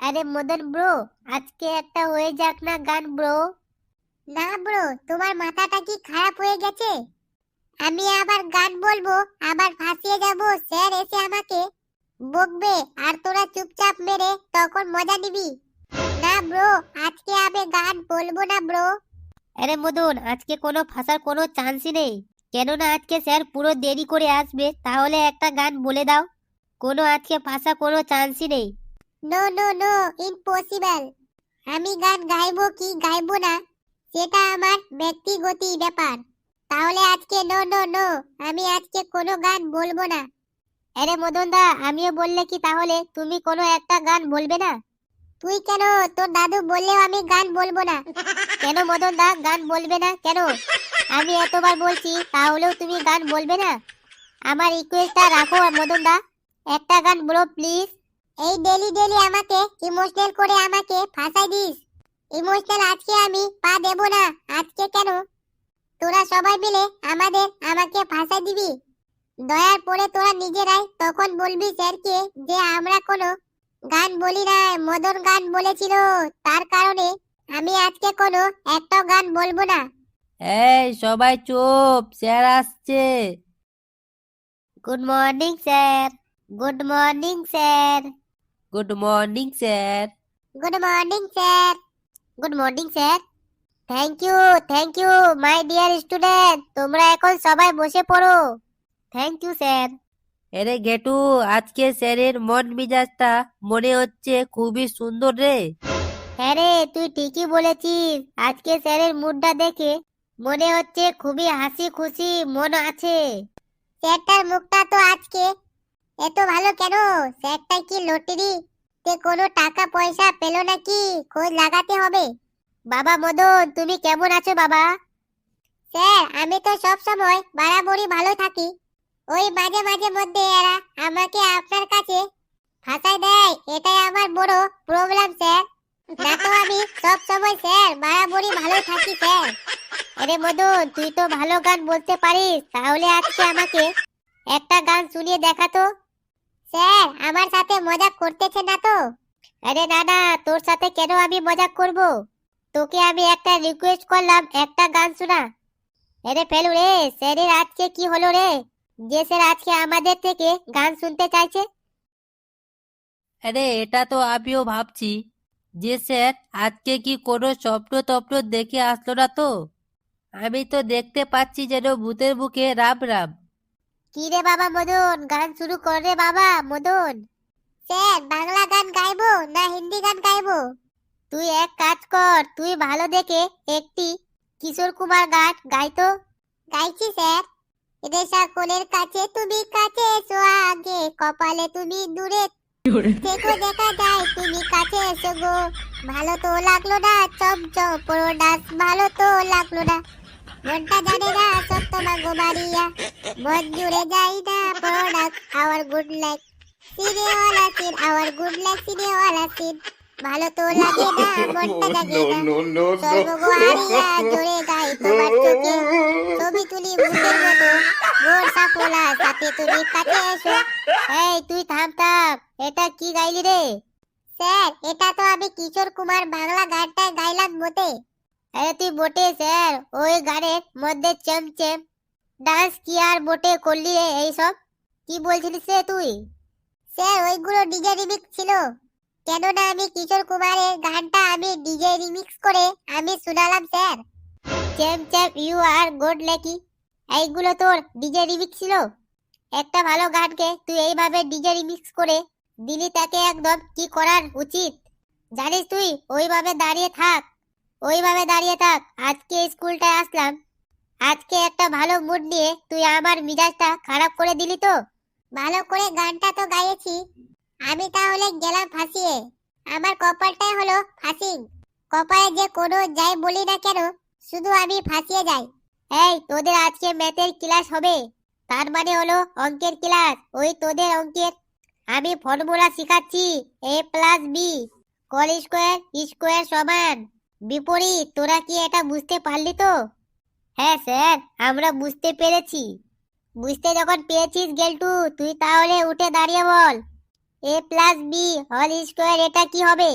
আরে মদন ব্রো আজকে একটা হয়ে যাক না গান ব্রো? না ব্রো তোমার মাথাটা কি খারাপ হয়ে গেছে? আমি আবার গান বলব আবার ফাঁসিয়ে যাব স্যার এসে আমাকে বকবে আর তোরা চুপচাপ মেরে তখন মজা নিবি। না ব্রো আজকে আমি গান বলব না ব্রো। আরে মদন আজকে কোনো ফাঁসার কোনো চান্সই নেই। কেননা আজকে স্যার পুরো দেরি করে আসবে তাহলে একটা গান বলে দাও। কোনো আজকে ফাঁসা কোনো চান্সই নেই। নো নো নো ইম্পসিবল আমি গান গাইবো কি গাইবো না, সেটা আমার ব্যক্তিগত ব্যাপার। তাহলে আজকে নো নো নো আমি আজকে কোনো গান বলব না। আরে মদন দা, আমিও বললে কি তাহলে তুমি কোনো একটা গান বলবে না? তুই কেন? তোর দাদু বললেও আমি গান বলব না। কেন মদন দা, গান বলবে না কেন? আমি এতবার বলছি, তাহলেও তুমি গান বলবে না? আমার রিকোয়েস্টটা রাখো মদন দা। একটা গান বলো প্লিজ এই ডেলি ডেলি আমাকে ইমোশনাল করে আমাকে ফাঁসাই দিস। ইমোশনাল আজকে আমি পা দেব না আজকে কেন? তোরা সবাই মিলে আমাদের আমাকে ফাঁসাই দিবি। দয়ার পরে তোরা নিজেরাই তখন বলবি স্যারকে যে আমরা কোনো গান বলি না মদন গান বলেছিল। তার কারণে আমি আজকে কোনো একটা গান বলব না। এই সবাই চুপ স্যার আসছে। Good morning sir good morning sir good morning sir good morning sir good morning sir thank you thank you my dear student তোমরা এখন সবাই বসে পড়ো। থ্যাংক ইউ স্যার আরে গেটু আজকে স্যারের মন মেজাজটা মনে হচ্ছে খুবই সুন্দর রে। হ্যাঁ রে তুই ঠিকই বলেছিস। আজকে স্যারের মুডটা দেখে মনে হচ্ছে খুবই হাসি খুশি মন আছে। স্যারটার মুখটা তো আজকে এত ভালো কেন? স্যারটা কি লটারি? তে কোনো টাকা পয়সা পেল নাকি? খোঁজ লাগাতে হবে। বাবা মদন, তুমি কেমন আছো বাবা? স্যার, আমি তো সব সময় বরাবরই ভালো থাকি। ওই মাঝে মাঝে মধ্যে এরা আমাকে আপনার কাছে ফাঁসাই দেয়। এটাই আমার বড় প্রবলেম স্যার। না তো আমি সব সময়, স্যার বরাবরই ভালো থাকি, স্যার। আরে মদন, তুই তো ভালো গান বলতে পারিস। তাহলে আজকে আমাকে একটা গান শুনিয়ে দেখাতো স্যার আমার সাথে মজা করতেছে না তো? আরে না না তোর সাথে কেন আমি মজা করব? তোকে আমি একটা রিকোয়েস্ট করলাম একটা গান শোনা। আরে ফেলু রে স্যারের আজকে কি হলো রে? যে স্যার আজকে আমাদের থেকে গান শুনতে চাইছে। আরে এটা তো আমিও ভাবছি। যে স্যার আজকে কি কোনো স্বপ্ন টপ্ন দেখে আসলো না তো? আমি তো দেখতে পাচ্ছি যেন ভূতের বুকে রাম রাম। কি রে বাবা মদন? গান শুরু কর রে বাবা মদন। স্যার বাংলা গান গাইবো না হিন্দি গান গাইবো? তুই এক কাজ কর তুই ভালো দেখে একটি কিশোর কুমার গান গাইতো গাইছি স্যার। এদের সকলের কাছে তুমি কাছে এসো আগে কপালে তুমি দূরে। দেখো দেখা যায় তুমি কাছে এসো গো। ভালো তো লাগল না চমচম পুরো ডান্স ভালো তো লাগল না। মনটা জানে না সব তোমার গোবারিয়া মন জুড়ে যাই না প্রোডাক্ট আওয়ার গুড লাক সিনেওয়ালা সিন আওয়ার গুড লাক সিনেওয়ালা সিন ভালো তো লাগে না মনটা জাগে না। সর্বগো হারিয়া জোরে গাই তোমার চোখে। ছবি তুলি ভূতের মতো। মোর সাফলা সাথে তুমি কাছে এসো। এই তুই থাম থাম। এটা কি গাইলি রে? স্যার এটা তো আমি কিশোর কুমার বাংলা গানটা গাইলাম মোটে আরে তুই মোটে স্যার। ওই গানের মধ্যে চেমচেম। ডান্স কি আর মোটে করলি রে এইসব? কি বলছিলিস রে তুই? স্যার, ওইগুলো ডিজে রিমিক্স ছিল। কেননা আমি কিশোর কুমারের গানটা আমি ডিজে রিমিক্স করে আমি শুনালাম, স্যার। চেম চেম ইউ আর গুড লেকি। এইগুলো তোর ডিজে রিমিক্স ছিল। একটা ভালো গানকে তুই এইভাবে ডিজে রিমিক্স করে দিলি, তাকে একদম কি করার উচিত? জানিস তুই, ওইভাবে দাঁড়িয়ে থাক। ওইভাবে দাঁড়িয়ে থাক, আজকে স্কুলটায় আসলাম। আজকে একটা ভালো মুড নিয়ে তুই আমার মিজাজটা খারাপ করে দিলি তো? ভালো করে গানটা তো গাইয়েছি। আমি তাহলে গেলাম ফাঁসিয়ে। আমার কপালটাই হলো ফাঁসিং। কপালে যে কোনো যাই বলি না কেন, শুধু আমি ফাঁসিয়ে যাই। এই, তোদের আজকে ম্যাথের ক্লাস হবে। তার মানে হলো অঙ্কের ক্লাস ওই তোদের অঙ্কের। আমি ফর্মুলা শেখাচ্ছি A plus B whole square square সমান। বিপরীত, তোরা কি এটা বুঝতে পারলি তো? হ্যাঁ স্যার, আমরা বুঝতে পেরেছি। বুঝতে যখন পেয়েছিস গেলটু, তুই তাহলে উঠে দাঁড়িয়ে বল। A plus B, whole square, এটা কি হবে?